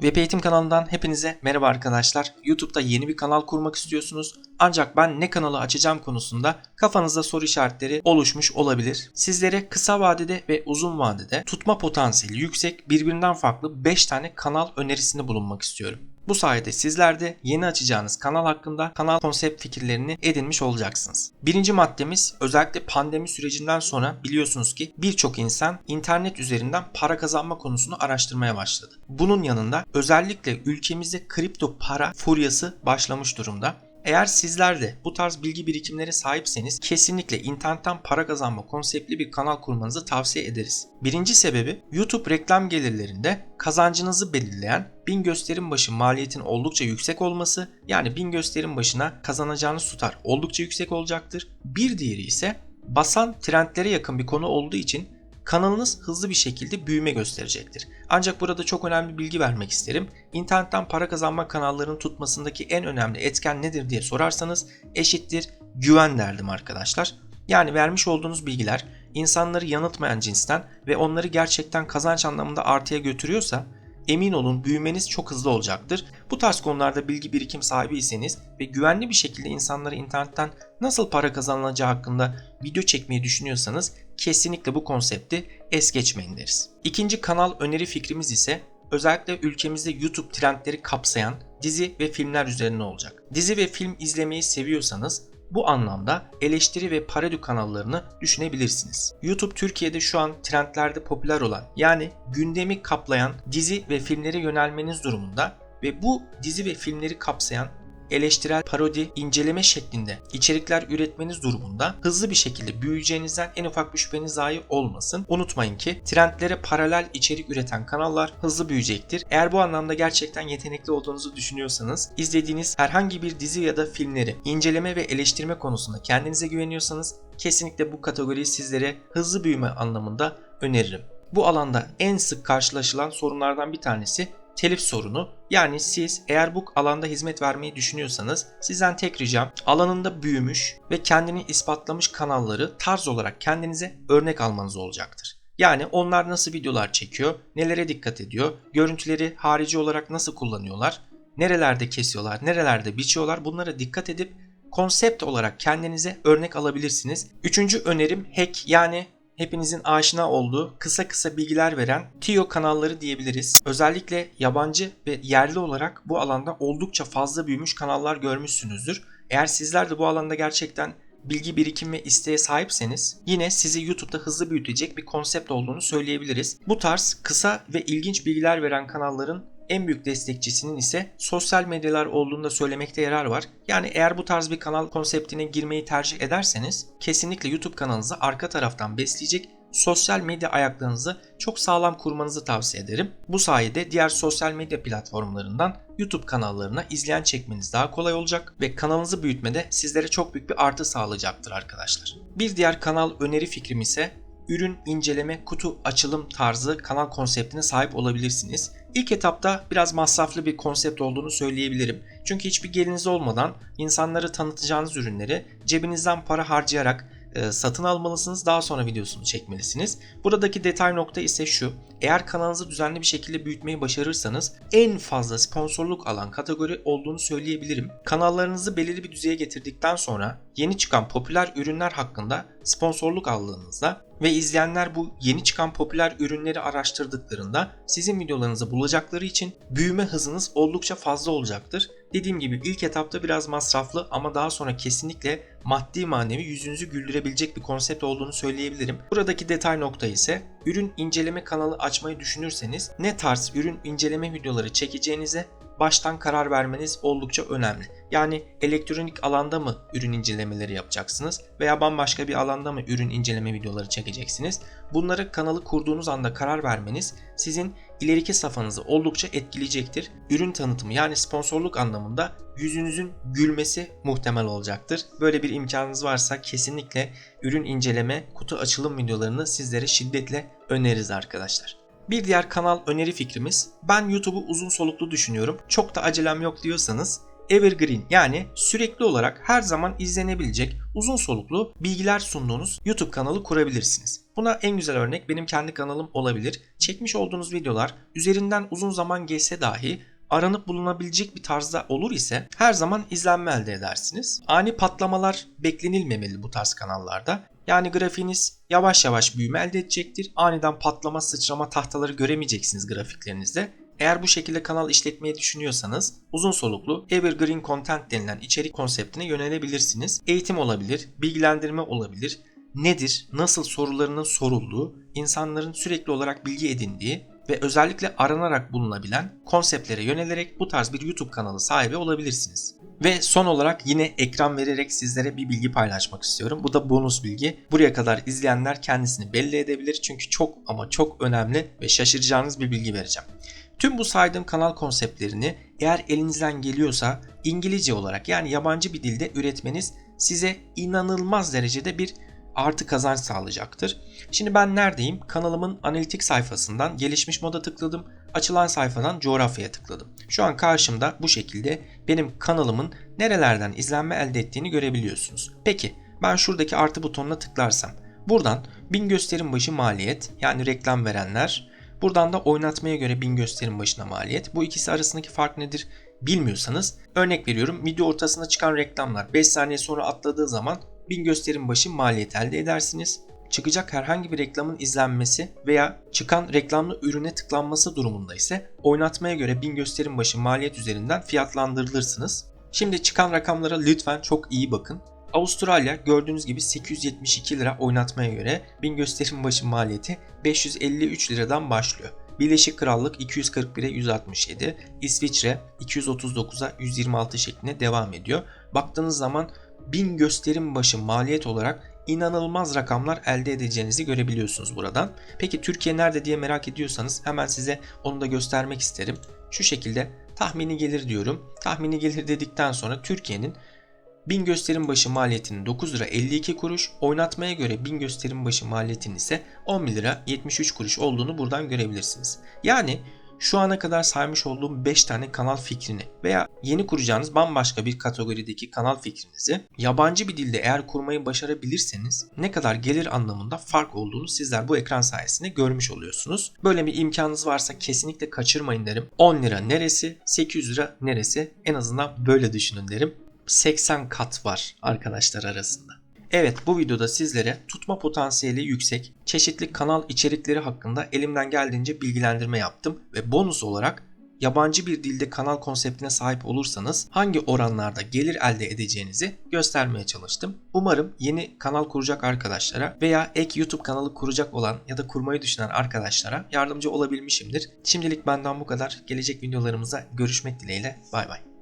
Web Eğitim kanalından hepinize merhaba arkadaşlar. YouTube'da yeni bir kanal kurmak istiyorsunuz. Ancak ben ne kanalı açacağım konusunda kafanızda soru işaretleri oluşmuş olabilir. Sizlere kısa vadede ve uzun vadede tutma potansiyeli yüksek birbirinden farklı 5 tane kanal önerisinde bulunmak istiyorum. Bu sayede sizler de yeni açacağınız kanal hakkında kanal konsept fikirlerini edinmiş olacaksınız. Birinci maddemiz özellikle pandemi sürecinden sonra biliyorsunuz ki birçok insan internet üzerinden para kazanma konusunu araştırmaya başladı. Bunun yanında özellikle ülkemizde kripto para furyası başlamış durumda. Eğer sizler de bu tarz bilgi birikimlere sahipseniz kesinlikle internetten para kazanma konseptli bir kanal kurmanızı tavsiye ederiz. Birinci sebebi YouTube reklam gelirlerinde kazancınızı belirleyen 1000 gösterim başı maliyetin oldukça yüksek olması yani 1000 gösterim başına kazanacağınız tutar oldukça yüksek olacaktır. Bir diğeri ise basan trendlere yakın bir konu olduğu için kanalınız hızlı bir şekilde büyüme gösterecektir. Ancak burada çok önemli bir bilgi vermek isterim. İnternetten para kazanma kanallarının tutmasındaki en önemli etken nedir diye sorarsanız eşittir güven derdim arkadaşlar. Yani vermiş olduğunuz bilgiler insanları yanıltmayan cinsten ve onları gerçekten kazanç anlamında artıya götürüyorsa emin olun büyümeniz çok hızlı olacaktır. Bu tarz konularda bilgi birikim sahibiyseniz ve güvenli bir şekilde insanlara internetten nasıl para kazanılacağı hakkında video çekmeyi düşünüyorsanız kesinlikle bu konsepti es geçmeyin deriz. İkinci kanal öneri fikrimiz ise özellikle ülkemizde YouTube trendleri kapsayan dizi ve filmler üzerine olacak. Dizi ve film izlemeyi seviyorsanız bu anlamda eleştiri ve parodi kanallarını düşünebilirsiniz. YouTube Türkiye'de şu an trendlerde popüler olan yani gündemi kaplayan dizi ve filmlere yönelmeniz durumunda ve bu dizi ve filmleri kapsayan eleştirel parodi, inceleme şeklinde içerikler üretmeniz durumunda hızlı bir şekilde büyüyeceğinizden en ufak bir şüpheniz dahi olmasın. Unutmayın ki trendlere paralel içerik üreten kanallar hızlı büyüyecektir. Eğer bu anlamda gerçekten yetenekli olduğunuzu düşünüyorsanız, izlediğiniz herhangi bir dizi ya da filmleri inceleme ve eleştirme konusunda kendinize güveniyorsanız kesinlikle bu kategoriyi sizlere hızlı büyüme anlamında öneririm. Bu alanda en sık karşılaşılan sorunlardan bir tanesi telif sorunu. Yani siz eğer bu alanda hizmet vermeyi düşünüyorsanız sizden tek ricam alanında büyümüş ve kendini ispatlamış kanalları tarz olarak kendinize örnek almanız olacaktır. Yani onlar nasıl videolar çekiyor, nelere dikkat ediyor, görüntüleri harici olarak nasıl kullanıyorlar, nerelerde kesiyorlar, nerelerde biçiyorlar bunlara dikkat edip konsept olarak kendinize örnek alabilirsiniz. Üçüncü önerim hack yani hepinizin aşina olduğu kısa kısa bilgiler veren TIO kanalları diyebiliriz. Özellikle yabancı ve yerli olarak bu alanda oldukça fazla büyümüş kanallar görmüşsünüzdür. Eğer sizler de bu alanda gerçekten bilgi birikim ve isteğe sahipseniz yine sizi YouTube'da hızlı büyütecek bir konsept olduğunu söyleyebiliriz. Bu tarz kısa ve ilginç bilgiler veren kanalların en büyük destekçisinin ise sosyal medyalar olduğunu da söylemekte yarar var. Yani eğer bu tarz bir kanal konseptine girmeyi tercih ederseniz kesinlikle YouTube kanalınızı arka taraftan besleyecek sosyal medya ayaklarınızı çok sağlam kurmanızı tavsiye ederim. Bu sayede diğer sosyal medya platformlarından YouTube kanallarına izleyen çekmeniz daha kolay olacak ve kanalınızı büyütmede sizlere çok büyük bir artı sağlayacaktır arkadaşlar. Bir diğer kanal öneri fikrim ise ürün inceleme kutu açılım tarzı kanal konseptine sahip olabilirsiniz. İlk etapta biraz masraflı bir konsept olduğunu söyleyebilirim. Çünkü hiçbir geliniz olmadan insanları tanıtacağınız ürünleri cebinizden para harcayarak e, satın almalısınız. Daha sonra videosunu çekmelisiniz. Buradaki detay nokta ise şu. Eğer kanalınızı düzenli bir şekilde büyütmeyi başarırsanız en fazla sponsorluk alan kategori olduğunu söyleyebilirim. Kanallarınızı belirli bir düzeye getirdikten sonra yeni çıkan popüler ürünler hakkında sponsorluk aldığınızda ve izleyenler bu yeni çıkan popüler ürünleri araştırdıklarında sizin videolarınızı bulacakları için büyüme hızınız oldukça fazla olacaktır. Dediğim gibi ilk etapta biraz masraflı ama daha sonra kesinlikle maddi manevi yüzünüzü güldürebilecek bir konsept olduğunu söyleyebilirim. Buradaki detay nokta ise ürün inceleme kanalı açmayı düşünürseniz ne tarz ürün inceleme videoları çekeceğinize baştan karar vermeniz oldukça önemli. Yani elektronik alanda mı ürün incelemeleri yapacaksınız veya bambaşka bir alanda mı ürün inceleme videoları çekeceksiniz? Bunları kanalı kurduğunuz anda karar vermeniz sizin ileriki safhanızı oldukça etkileyecektir. Ürün tanıtımı yani sponsorluk anlamında yüzünüzün gülmesi muhtemel olacaktır. Böyle bir imkanınız varsa kesinlikle ürün inceleme, kutu açılım videolarını sizlere şiddetle öneririz arkadaşlar. Bir diğer kanal öneri fikrimiz ben YouTube'u uzun soluklu düşünüyorum. Çok da acelem yok diyorsanız evergreen yani sürekli olarak her zaman izlenebilecek uzun soluklu bilgiler sunduğunuz YouTube kanalı kurabilirsiniz. Buna en güzel örnek benim kendi kanalım olabilir. Çekmiş olduğunuz videolar üzerinden uzun zaman geçse dahi aranıp bulunabilecek bir tarzda olur ise her zaman izlenme elde edersiniz. Ani patlamalar beklenilmemeli bu tarz kanallarda. Yani grafiğiniz yavaş yavaş büyüme elde edecektir. Aniden patlama, sıçrama tahtaları göremeyeceksiniz grafiklerinizde. Eğer bu şekilde kanal işletmeyi düşünüyorsanız uzun soluklu evergreen content denilen içerik konseptine yönelebilirsiniz. Eğitim olabilir, bilgilendirme olabilir. Nedir, nasıl sorularının sorulduğu, insanların sürekli olarak bilgi edindiği ve özellikle aranarak bulunabilen konseptlere yönelerek bu tarz bir YouTube kanalı sahibi olabilirsiniz. Ve son olarak yine ekran vererek sizlere bir bilgi paylaşmak istiyorum. Bu da bonus bilgi. Buraya kadar izleyenler kendisini belli edebilir çünkü çok ama çok önemli ve şaşıracağınız bir bilgi vereceğim. Tüm bu saydığım kanal konseptlerini eğer elinizden geliyorsa İngilizce olarak yani yabancı bir dilde üretmeniz size inanılmaz derecede bir artı kazanç sağlayacaktır. Şimdi ben neredeyim? Kanalımın analitik sayfasından gelişmiş moda tıkladım. Açılan sayfadan coğrafyaya tıkladım. Şu an karşımda bu şekilde benim kanalımın nerelerden izlenme elde ettiğini görebiliyorsunuz. Peki ben şuradaki artı butonuna tıklarsam buradan 1000 gösterim başı maliyet yani reklam verenler buradan da oynatmaya göre 1000 gösterim başına maliyet. Bu ikisi arasındaki fark nedir bilmiyorsanız örnek veriyorum video ortasına çıkan reklamlar 5 saniye sonra atladığı zaman 1000 gösterim başı maliyet elde edersiniz. Çıkacak herhangi bir reklamın izlenmesi veya çıkan reklamlı ürüne tıklanması durumunda ise oynatmaya göre 1000 gösterim başı maliyet üzerinden fiyatlandırılırsınız. Şimdi çıkan rakamlara lütfen çok iyi bakın. Avustralya gördüğünüz gibi 872 lira oynatmaya göre 1000 gösterim başı maliyeti 553 liradan başlıyor. Birleşik Krallık 241'e 167, İsviçre 239'a 126 şeklinde devam ediyor. Baktığınız zaman 1000 gösterim başı maliyet olarak inanılmaz rakamlar elde edeceğinizi görebiliyorsunuz buradan. Peki Türkiye nerede diye merak ediyorsanız hemen size onu da göstermek isterim. Şu şekilde tahmini gelir diyorum. Tahmini gelir dedikten sonra Türkiye'nin 1000 gösterim başı maliyetinin 9 lira 52 kuruş, oynatmaya göre 1000 gösterim başı maliyetinin ise 11 lira 73 kuruş olduğunu buradan görebilirsiniz. Yani şu ana kadar saymış olduğum 5 tane kanal fikrini veya yeni kuracağınız bambaşka bir kategorideki kanal fikrinizi yabancı bir dilde eğer kurmayı başarabilirseniz ne kadar gelir anlamında fark olduğunu sizler bu ekran sayesinde görmüş oluyorsunuz. Böyle bir imkanınız varsa kesinlikle kaçırmayın derim. 10 lira neresi, 800 lira neresi en azından böyle düşünün derim. 80 kat var arkadaşlar arasında. Evet bu videoda sizlere tutma potansiyeli yüksek çeşitli kanal içerikleri hakkında elimden geldiğince bilgilendirme yaptım ve bonus olarak yabancı bir dilde kanal konseptine sahip olursanız hangi oranlarda gelir elde edeceğinizi göstermeye çalıştım. Umarım yeni kanal kuracak arkadaşlara veya ek YouTube kanalı kuracak olan ya da kurmayı düşünen arkadaşlara yardımcı olabilmişimdir. Şimdilik benden bu kadar. Gelecek videolarımıza görüşmek dileğiyle. Bay bay.